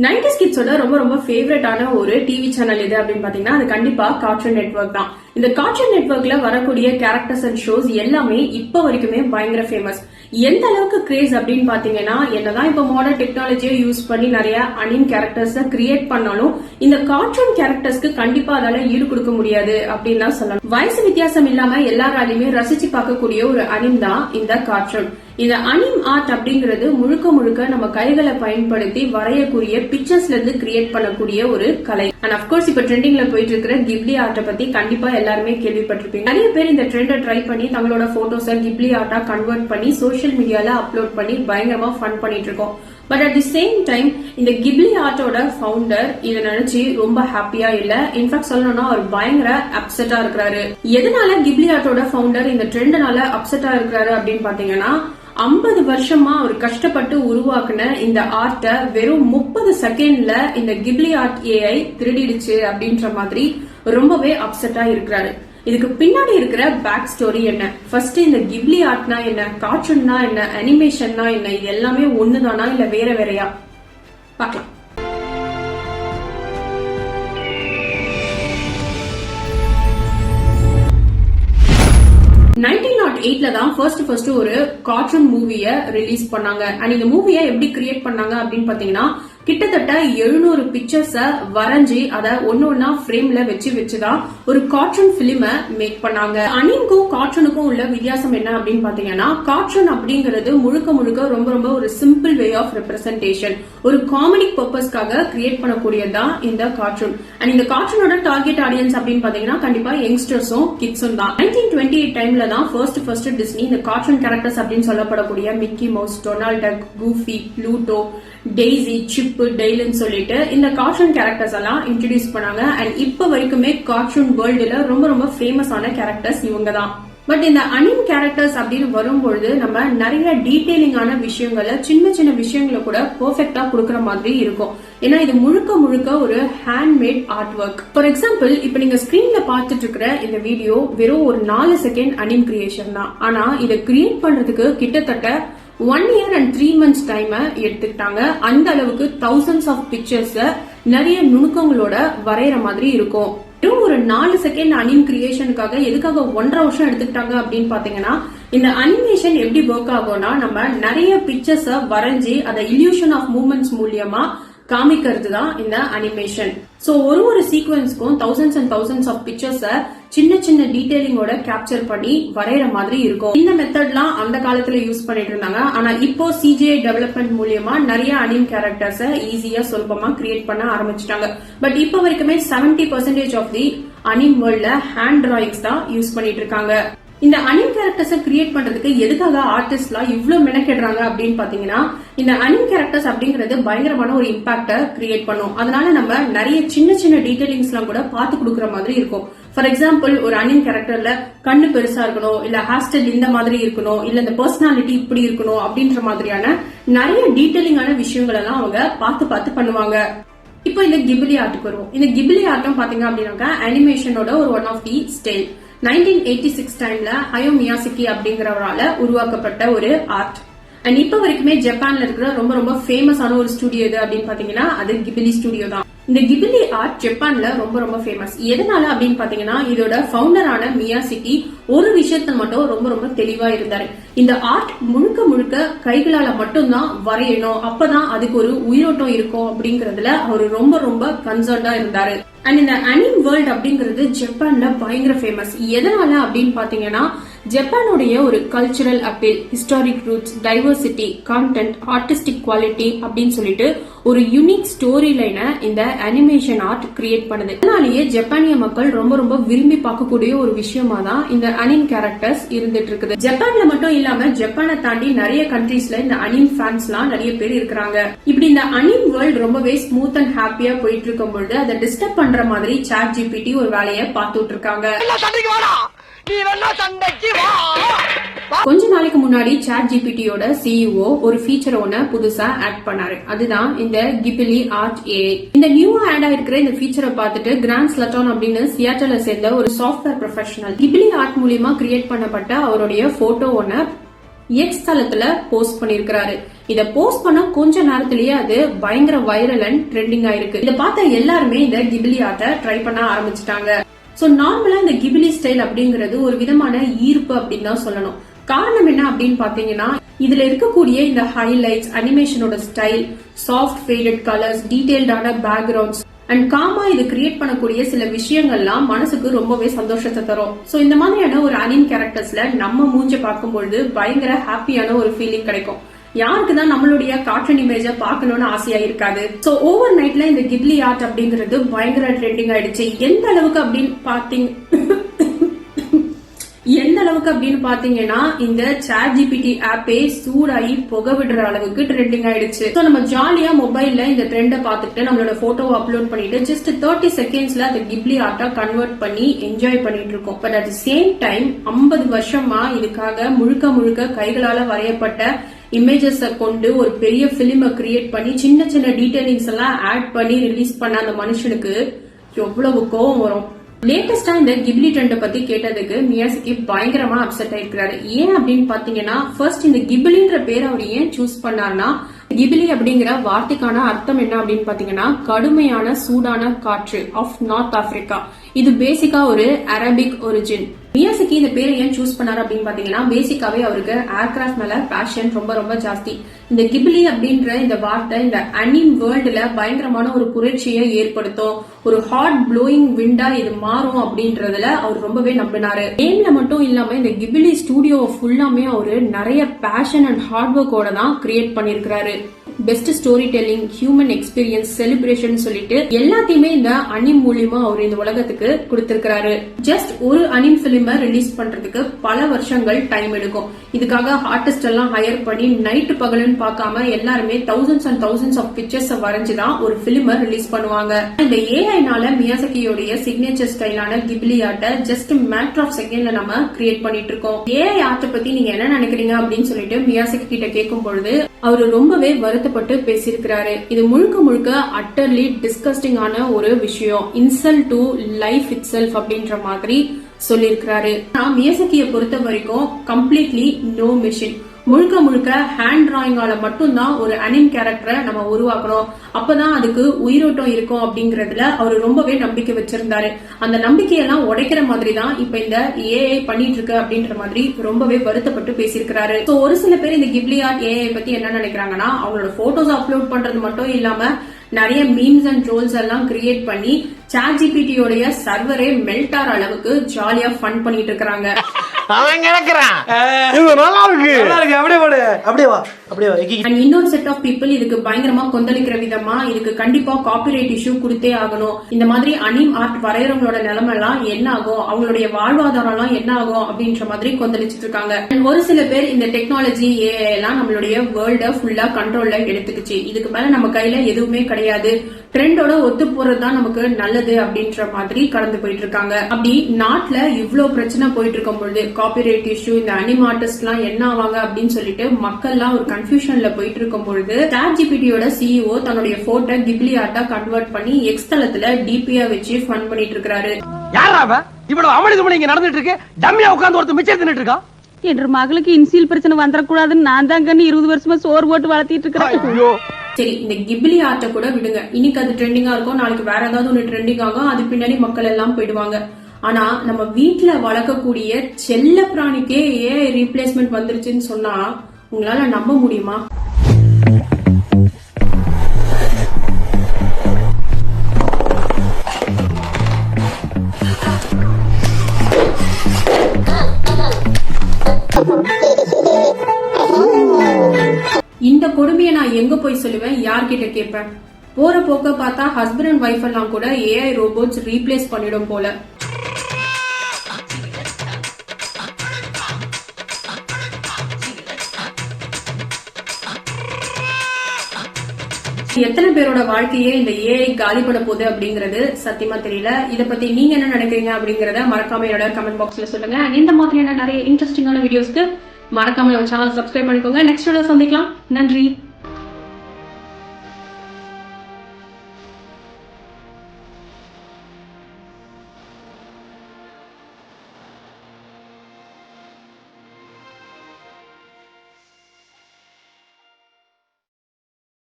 Ninety கிட்ஸோட ரொம்ப ரொம்ப ஃபேவரட்டான ஒரு டிவி சேனல் எது அப்படின்னு பாத்தீங்கன்னா அது கண்டிப்பா கார்ட்டூன் நெட்வொர்க் தான். இந்த கார்ட்டூன் நெட்வொர்க்ல வரக்கூடிய கேரக்டர்ஸ் அண்ட் ஷோஸ் எல்லாமே இப்ப வரைக்குமே பயங்கர ஃபேமஸ் எந்த அளவுக்கு கிரேஸ் அப்படின்னு பாத்தீங்கன்னா என்னதான் இப்ப மாடர்ன் டெக்னாலஜியை யூஸ் பண்ணி நிறைய அனிம் கேரக்டர்ஸ் கிரியேட் பண்ணாலும் இந்த கார்ட்டூன் கேரக்டர்ஸ்க்கு கண்டிப்பா அதால ஈடு கொடுக்க முடியாது அப்படின்னு தான் சொல்லலாம் வயசு வித்தியாசம் இல்லாம எல்லாராலையுமே ரசிச்சு பார்க்கக்கூடிய ஒரு அனிம் தான் இந்த கார்ட்டூன் இந்த அனிம் ஆர்ட் அப்படிங்கிறது முழுக்க முழுக்க நம்ம கைகளை பயன்படுத்தி வரையக்கூடிய பிக்சர்ஸ்ல இருந்து கிரியேட் பண்ணக்கூடிய ஒரு கலை. அண்ட் அப்கோர்ஸ் இப்ப ட்ரெண்டிங்ல போயிட்டு இருக்கிற கிப்லி ஆர்ட்டை பத்தி கண்டிப்பா எல்லாருமே கேள்விப்பட்டிருப்பீங்க. நிறைய பேர் இந்த ட்ரெண்டை ட்ரை பண்ணி தங்களோட போட்டோஸை கிப்லி ஆர்ட்டா கன்வெர்ட் பண்ணி சோஷியல் மீடியால அப்லோட் பண்ணி பயங்கரமா ஃபன் பண்ணிட்டு இருக்கோம் but at the same time இந்த கிப்லி ஆர்ட்டோட ஃபவுண்டர் இதை நினைச்சு ரொம்ப ஹாப்பியா இல்ல. இன்ஃபேக்ட் சொல்லணும்னா அவர் பயங்கர அப்செட்டா இருக்கிறாரு. எதனால கிப்லி ஆர்ட்டோட ஃபவுண்டர் இந்த ட்ரெண்ட்னால அப்செட்டா இருக்கிறாரு அப்படின்னு பாத்தீங்கன்னா ஐம்பது வருஷமா அவர் கஷ்டப்பட்டு உருவாக்குன இந்த ஆர்ட்டை வெறும் முப்பது செகண்ட்ல இந்த கிப்லி ஆர்ட் ஏஐ திருடிடுச்சு அப்படின்ற மாதிரி ரொம்பவே அப்செட்டா இருக்கிறாரு. இதுக்கு பின்னாடி இருக்கிற பேக் ஸ்டோரி என்ன? ஃபர்ஸ்ட் இந்த கிப்லி ஆர்ட்னா என்ன? கார்ட்டூன்னா என்ன? அனிமேஷன்னா என்ன? இது எல்லாமே ஒண்ணுதானா? இல்ல வேற வேறையா? பார்க்கலாம். நைன்டீன் நாட் எயிட்ல தான் ஃபர்ஸ்ட் ஃபர்ஸ்ட் ஒரு கார்ட்டூன் மூவிய ரிலீஸ் பண்ணாங்க. அண்ட் இந்த மூவியை எப்படி கிரியேட் பண்ணாங்க அப்படின்னு பாத்தீங்கன்னா கிட்டத்தட்ட எழுநூறு பிக்சர்ஸ வரைஞ்சி அதை ஒன்னு ஒன்னா ஃப்ரேம்ல வச்சு வச்சுதான் ஒரு கார்ட்டூன் பிலிம மேக் பண்ணாங்க. அனிம்க்கும் கார்ட்டூனுக்கும் உள்ள வித்தியாசம் என்ன அப்படின்னு பாத்தீங்கன்னா கார்ட்டூன் அப்படிங்கிறது முழுக்க முழுக்க ரொம்ப ரொம்ப ஒரு சிம்பிள் வே ஆஃப் ரெப்ரசன்டேஷன் ஒரு காமெடி பர்பஸ்க்காக கிரியேட் பண்ணக்கூடியதுதான் இந்த கார்ட்டூன் அண்ட் இந்த கார்ட்டூனோட டார்கெட் ஆடியன்ஸ் அப்படின்னு பாத்தீங்கன்னா கண்டிப்பா யங்ஸ்டர்ஸும் கிட்ஸும் தான். நைன்டீன் டுவெண்ட்டி எயிட் டைம்ல தான் ஃபர்ஸ்ட் ஃபர்ஸ்ட் டிஸ்னி இந்த கார்ட்டூன் கேரக்டர்ஸ் அப்படின்னு சொல்லப்படக்கூடிய Mickey Mouse Donald Duck Goofy Pluto Daisy chip டெய்லன்னு சொல்லிட்டு இந்த கார்ட்டூன் கேரக்டர்ஸ் எல்லாம் இன்ட்ரடியூஸ் பண்ணாங்க. அண்ட் இப்போ வரைக்குமே கார்ட்டூன் வேர்ல்டுல ரொம்ப ரொம்ப ஃபேமஸான கேரக்டர்ஸ் இவங்க தான். பட் இந்த அனிம் கேரக்டர்ஸ் அப்படின்னு வரும்பொழுது நம்ம நிறைய டீடைலிங்கான விஷயங்களை சின்ன சின்ன விஷயங்களை கூட பெர்ஃபெக்டா கொடுக்கற மாதிரி இருக்கும். ஏன்னா இது முழுக்க முழுக்க ஒரு handmade art work for example இப்ப நீங்க ஸ்கிரீன்ல பார்த்துட்டு இருக்கிற இந்த வீடியோ வெறும் ஒரு நாலு செகண்ட் அனிம் கிரியேஷன் தான். ஆனா இதை கிரியேட் பண்றதுக்கு கிட்டத்தட்ட one year and three months டைமை எடுத்துக்கிட்டாங்க. அந்த அளவுக்கு தௌசண்ட்ஸ் ஆஃப் பிக்சர்ஸ் நிறைய நுணுக்கங்களோட வரைகிற மாதிரி இருக்கும். வெறும் ஒரு நாலு செகண்ட் அனிம் கிரியேஷனுக்காக எதுக்காக ஒன்றரை வருஷம் எடுத்துக்கிட்டாங்க அப்படின்னு பாத்தீங்கன்னா இந்த அனிமேஷன் எப்படி ஒர்க் ஆகும்னா நம்ம நிறைய பிக்சர்ஸை வரைஞ்சி அதை இல்யூஷன் ஆஃப் மூமெண்ட்ஸ் மூலியமா காமிக்கிறது தான் இந்த அனிமேஷன் சோ ஒரு ஒரு சீக்வன்ஸ்க்கும் தௌசண்ட்ஸ் அண்ட் தௌசண்ட்ஸ் ஆஃப் பிக்சர்ஸ சின்ன சின்ன டீடைலிங்கோட கேப்சர் பண்ணி வரைகிற மாதிரி இருக்கும். இந்த மெத்தட்லாம் அந்த காலத்துல யூஸ் பண்ணிட்டு இருந்தாங்க. ஆனா இப்போ சிஜிஐ டெவலப்மெண்ட் மூலியமா நிறைய அனிம் கேரக்டர்ஸ ஈஸியா சுலபமா கிரியேட் பண்ண ஆரம்பிச்சிட்டாங்க. பட் இப்போ வரைக்குமே seventy percentage of the anime வேர்ல்ட்ல hand drawings தான் யூஸ் பண்ணிட்டு இருக்காங்க. இந்த அனிம் கேரக்டர்ஸை கிரியேட் பண்றதுக்கு எதுக்காக ஆர்டிஸ்ட்லாம் இவ்வளவு மெனக்கெடுறாங்க அப்படின்னு பாத்தீங்கன்னா இந்த அனிம் கேரக்டர்ஸ் அப்படிங்கிறது பயங்கரமான ஒரு இம்பாக்ட கிரியேட் பண்ணும். அதனால நம்ம நிறைய சின்ன சின்ன டீடைலிங்ஸ் எல்லாம் கூட பார்த்து கொடுக்குற மாதிரி இருக்கும். ஃபார் எக்ஸாம்பிள் ஒரு அனிம் கேரக்டர்ல கண்ணு பெருசா இருக்கணும் இல்ல ஹாஸ்டல் இந்த மாதிரி இருக்கணும் இல்ல இந்த பர்சனாலிட்டி இப்படி இருக்கணும் அப்படின்ற மாதிரியான நிறைய டீடைலிங்கான விஷயங்கள் எல்லாம் அவங்க பார்த்து பார்த்து பண்ணுவாங்க. இப்போ இந்த கிபிலி ஆர்ட்டுக்கு வருவோம். இந்த கிபிலி ஆர்ட்டும் பாத்தீங்க அப்படின்னாக்கா அனிமேஷனோட ஒரு one of the style nineteen eighty six டைம்ல ஹயோ மியாசிக்கி அப்படிங்கிறவரால உருவாக்கப்பட்ட ஒரு ஆர்ட் அண்ட் இப்ப வரைக்குமே ஜப்பான்ல இருக்கிற ரொம்ப ரொம்ப ஃபேமஸான ஒரு ஸ்டுடியோ இது அப்படின்னு பாத்தீங்கன்னா அது கிபிலி ஸ்டுடியோ தான். இந்த கிபிலி ஆர்ட் ஜப்பான்ல ரொம்ப ரொம்ப ஃபேமஸ் எதனால அப்படின்னு பாத்தீங்கன்னா இதோட ஃபவுண்டரான மியாசிக்கி ஒரு விஷயத்த மட்டும் ரொம்ப ரொம்ப தெளிவா இருந்தாரு. இந்த ஆர்ட் முழுக்க முழுக்க கைகளால மட்டும்தான் வரையணும். அப்பதான் அதுக்கு ஒரு உயிரோட்டம் இருக்கும் அப்படிங்கறதுல அவர் ரொம்ப ரொம்ப கன்சர்ன்டா இருந்தாரு. அண்ட் இந்த அனிம் வேர்ல்ட் அப்படிங்கிறது ஜப்பான்ல பயங்கர ஃபேமஸ் எதனால அப்படின்னு பாத்தீங்கன்னா ஜப்பானுடைய ஒரு cultural appeal historic roots diversity content artistic quality அப்படின்னு சொல்லிட்டு ஒரு யூனிக் ஸ்டோரி லைனை இந்த அனிமேஷன் ஆர்ட் கிரியேட் பண்ணுது. அதனாலேயே ஜப்பானிய மக்கள் ரொம்ப ரொம்ப விரும்பி பார்க்கக்கூடிய ஒரு விஷயமா தான் இந்த அனிம் கேரக்டர்ஸ் இருந்துட்டு இருக்குது. ஜப்பான்ல மட்டும் இல்லாம ஜப்பானை தாண்டி நிறைய கண்ட்ரீஸ்ல இந்த அனிம் ஃபேன்ஸ் எல்லாம் நிறைய பேர் இருக்கிறாங்க. இப்படி இந்த அனிம் வேர்ல்ட் ரொம்பவே ஸ்மூத் அண்ட் ஹாப்பியா போயிட்டு இருக்கும் பொழுது அதை டிஸ்டர்ப் பண்ற மாதிரி சாட் ஜிபிடி ஒரு வேலையை பார்த்துட்டு இருக்காங்க. கொஞ்ச நாளைக்கு முன்னாடி சாட் ஜிபிடியோட சிஇஓ ஒரு ஃபீச்சர் ஒன்று புதுசா ஆட் பண்ணாரு. அதுதான் இந்த கிபிலி ஆர்ட் ஏ இந்த நியூ ஆட் ஆயிருக்கிற இந்த ஃபீச்சரை பார்த்துட்டு கிராண்ட் ஸ்லட்டான் அப்படின்னு சியாட்டல சேர்ந்த ஒரு சாஃப்ட்வேர் ப்ரொஃபஷனல் கிபிலி ஆர்ட் மூலியமா கிரியேட் பண்ணப்பட்ட அவருடைய போட்டோ ஒன்று எக்ஸ் தளத்துல போஸ்ட் பண்ணிருக்கிறாரு இத போஸ்ட் பண்ண கொஞ்ச நேரத்திலேயே அது பயங்கர வைரல் அண்ட் ட்ரெண்டிங் ஆயிருக்கு இத பார்த்த எல்லாருமே இந்த கிபிலி ஆர்ட்டை ட்ரை பண்ண ஆரம்பிச்சிட்டாங்க. ஸோ நார்மலா இந்த கிபிலி ஸ்டைல் அப்படிங்கிறது ஒரு விதமான ஈர்ப்பு அப்படின்னு தான் சொல்லணும். காரணம் என்ன அப்படின்னு பாத்தீங்கன்னா இதுல இருக்கக்கூடிய இந்த ஹைலைட்ஸ் அனிமேஷனோட ஸ்டைல் சாஃப்ட் ஃபேடட் கலர்ஸ் டீடைல்டான பேக்ரவுண்ட்ஸ் அண்ட் காமா இது கிரியேட் பண்ணக்கூடிய சில விஷயங்கள்லாம் மனசுக்கு ரொம்பவே சந்தோஷத்தை தரும். ஸோ இந்த மாதிரியான ஒரு அனிம் கேரக்டர்ஸ்ல நம்ம மூஞ்ச பார்க்கும்பொழுது பயங்கர ஹாப்பியான ஒரு ஃபீலிங் கிடைக்கும். யாருக்கு தான் நம்மளுடைய கார்ட்டூன் இமேஜ பார்க்கணும்னு ஆசையா இருக்காது சோ ஓவர் நைட்ல இந்த கிப்லி ஆர்ட் அப்படிங்கிறது பயங்கர ட்ரெண்டிங் ஆயிடுச்சு. எந்த அளவுக்கு அப்படின்னு பாத்தீங்க எந்த அளவுக்கு அப்படின்னு பாத்தீங்கன்னா இந்த சாட் ஜிபிடி ஆப்பே சூடாகி புகை விடுற அளவுக்கு ட்ரெண்டிங் ஆயிடுச்சு. ஸோ நம்ம ஜாலியா மொபைல்ல இந்த ட்ரெண்டை பார்த்துட்டு நம்மளோட போட்டோவை அப்லோட் பண்ணிட்டு ஜஸ்ட் தேர்ட்டி செகண்ட்ஸ்ல அந்த கிப்லி ஆர்ட்டா கன்வெர்ட் பண்ணி என்ஜாய் பண்ணிட்டு இருக்கோம் பட் அட் சேம் டைம் 50 வருஷமா இதுக்காக முழுக்க முழுக்க கைகளால வரையப்பட்ட இமேஜஸை கொண்டு ஒரு பெரிய பிலிமை கிரியேட் பண்ணி சின்ன சின்ன டீடைலிங்ஸ் எல்லாம் ஆட் பண்ணி ரிலீஸ் பண்ண அந்த மனுஷனுக்கு எவ்வளவு கோவம் வரும். லேட்டஸ்டா இந்த கிப்லி ட்ரெண்டை பத்தி கேட்டதுக்கு மியாசிக்கு பயங்கரமா அப்செட் ஆயிருக்கிறாரு. ஏன் அப்படின்னு பாத்தீங்கன்னா ஃபர்ஸ்ட் இந்த கிபிலின்ற பேர் அவர் ஏன் சூஸ் பண்ணார்னா கிபிலி அப்படிங்கிற வார்த்தைக்கான அர்த்தம் என்ன அப்படின்னு பாத்தீங்கன்னா கடுமையான சூடான காற்று ஆஃப் நார்த் ஆப்பிரிக்கா இது பேசிக்கா ஒரு அரபிக் ஒரிஜின் மியாசிக்கு இந்த பேரை ஏன் சூஸ் பண்ணாரு அப்படின்னு பாத்தீங்கன்னா பேசிக்காவே அவருக்கு ஏர்கிராஃப்ட் மேல பேஷன் ரொம்ப ரொம்ப ஜாஸ்தி. இந்த கிபிலி அப்படின்ற இந்த வார்த்தை இந்த அனிம் வேர்ல்டுல பயங்கரமான ஒரு புரட்சியை ஏற்படுத்தும். ஒரு ஹாட் ப்ளோயிங் விண்டா இது மாறும் அப்படின்றதுல அவர் ரொம்பவே நம்பினாரு. நேம்ல மட்டும் இல்லாம இந்த கிபிலி ஸ்டூடியோ ஃபுல்லாமே அவரு நிறைய பேஷன் அண்ட் ஹார்ட் ஒர்க்கோட தான் create பண்ணிருக்கிறாரு. Best story telling human experience celebration சொல்லிட்டு எல்லாத்தையுமே இந்த அனிம் மூலியமா அவர் இந்த உலகத்துக்கு கொடுத்திருக்கிறாரு. ஜஸ்ட் ஒரு அனிம் பிலிம் ரிலீஸ் பண்றதுக்கு பல வருஷங்கள் டைம் எடுக்கும். இதுக்காக ஆர்டிஸ்ட் எல்லாம் ஹையர் பண்ணி நைட்டு பகலுன்னு பார்க்காம எல்லாருமே thousands and thousands of pictures வரைஞ்சுதான் ஒரு பிலிம ரிலீஸ் பண்ணுவாங்க. இந்த ஏஐனால மியாசக்கியோடைய சிக்னேச்சர் ஸ்டைலான கிப்லி ஆர்ட்டை ஜஸ்ட் மேட்டர் ஆஃப் செகண்ட்ல நம்ம கிரியேட் பண்ணிட்டு இருக்கோம். ஏஐ ஆர்ட்டை பத்தி நீங்க என்ன நினைக்கிறீங்க அப்படின்னு சொல்லிட்டு மியாசக்கி கிட்ட கேட்கும் பொழுது அவர் ரொம்பவே வருத்தப்பட்டு பேசியிருக்கிறாரு. இது முழுக்க முழுக்க அட்டர்லி டிஸ்கஸ்டிங்கான ஒரு விஷயம். Insult to life itself அப்படின்ற மாதிரி சொல்லியிருக்கிறாரு. நான் மியசக்கிய பொறுத்த வரைக்கும் கம்ப்ளீட்லி நோ மிஷின் முழுக்க முழுக்க ஹேண்ட் டிராயிங்கால மட்டும்தான் ஒரு அனிம் கேரக்டரை நம்ம உருவாக்கணும். அப்பதான் அதுக்கு உயிரோட்டம் இருக்கும் அப்படிங்கறதுல அவர் ரொம்பவே நம்பிக்கை வச்சிருந்தாரு. அந்த நம்பிக்கையெல்லாம் உடைக்கிற மாதிரி தான் இப்ப இந்த ஏஐ பண்ணிட்டு இருக்கு அப்படின்ற மாதிரி ரொம்பவே வருத்தப்பட்டு பேசியிருக்கிறாரு. ஸோ ஒரு சில பேர் இந்த கிப்லி ஆர்ட் ஏஐ பத்தி என்ன நினைக்கிறாங்கன்னா அவங்களோட போட்டோஸ் அப்லோட் பண்றது மட்டும் இல்லாம நிறைய மீம்ஸ் அண்ட் ட்ரோல்ஸ் எல்லாம் கிரியேட் பண்ணி சாட் ஜிபிடியோடைய சர்வரே மெல்ட் ஆற அளவுக்கு ஜாலியா ஃபன் பண்ணிட்டு இருக்கிறாங்க. அவன் கிடக்குறான். இது நல்லா இருக்கு. நல்லா இருக்கு. அப்படியே போடு. அப்படியே வா. அப்படியே வா. அண்ட் இன்னொரு செட் ஆஃப் பீப்புள் இதுக்கு பயங்கரமா கொந்தளிக்கிற விதமா இதுக்கு கண்டிப்பா காப்பிரைட் இஷ்யூ கொடுத்தே ஆகணும். இந்த மாதிரி அனிம் ஆர்ட் வரையறவங்களோட நிலைமை எல்லாம் என்ன ஆகும்? அவங்களுடைய வாழ்வாதாரம் எல்லாம் என்ன ஆகும்? அப்படின்ற மாதிரி கொந்தளிச்சிட்டு இருக்காங்க. ஒரு சில பேர் இந்த டெக்னாலஜி ஏஐ எல்லாம் நம்மளுடைய வேர்ல்ட ஃபுல்லா கண்ட்ரோல்ல எடுத்துக்கிச்சு. இதுக்கு மேல நம்ம கையில எதுவுமே கிடையாது. ட்ரெண்டோட ஒத்து போறதுதான் நமக்கு நல்லது அப்படின்ற மாதிரி கடந்து போயிட்டு இருக்காங்க. அப்படி நாட்டுல இவ்ளோ பிரச்சனை போயிட்டு இருக்கும் பொழுது காப்பிரைட் இஷ்யூ இந்த அனிம் ஆர்டிஸ்ட் எல்லாம் என்ன ஆவாங்க அப்படின்னு சொல்லிட்டு மக்கள் எல்லாம் ஒரு கன்ஃபியூஷன்ல போயிட்டு இருக்கும் பொழுது சாட் ஜிபிடியோட சிஇஓ தன்னுடைய போட்டோ கிப்லி ஆர்ட்டா கன்வெர்ட் பண்ணி எக்ஸ் தளத்துல டிபியா வச்சு ஃபன் பண்ணிட்டு அவன் இவ்வளவு அமளி துமளி இங்க நடந்துட்டு இருக்கு. டம்மியா உட்கார்ந்து ஒருத்தர் மிச்சம் தின்னுட்டு இருக்கான் என்ற மகளுக்கு இன்சியல் பிரச்சனை வந்துடக்கூடாதுன்னு நான் தான் கண்ணு இருபது வருஷமா சோறு போட்டு வளர்த்திட்டு இருக்கிறேன். சரி இந்த கிப்லி ஆர்ட்டை கூட விடுங்க. இன்னைக்கு அது ட்ரெண்டிங்கா இருக்கும். நாளைக்கு வேற ஏதாவது ஒண்ணு ட்ரெண்டிங் ஆகும். அது பின்னாடி மக்கள் எல்லாம் போயிடுவாங்க. ஆனா நம்ம வீட்டுல வளர்க்கக்கூடிய செல்ல பிராணிக்கே ஏன் ரீப்ளேஸ்மெண்ட் வந்துருச்சுன்னு சொன்னா உங்களால நம்ப முடியுமா? நான் எங்க போய் சொல்லுவேன்? யார்கிட்ட கேட்பேன்? போற போக்க பார்த்தா ஹஸ்பண்ட் அண்ட் ஒய்ஃப் எல்லாம் கூட ஏஐ ரோபோட்ஸ் ரீப்ளேஸ் பண்ணிடும் போல. எத்தனை பேரோட வாழ்க்கையே இந்த ஏஐ காலி பண்ண போகுது அப்படிங்கறது சத்தியமா தெரியல. இத பத்தி நீங்க என்ன நினைக்கிறீங்க அப்படிங்கறத மறக்காம என்னோட கமெண்ட் பாக்ஸ்ல சொல்லுங்க. இந்த மாதிரியான நிறைய இன்ட்ரெஸ்டிங்கான வீடியோஸ்க்கு மறக்காம நம்ம சேனல் சப்ஸ்கிரைப் பண்ணிக்கோங்க. நெக்ஸ்ட் வீடியோ சந்திக்கலாம். நன்றி.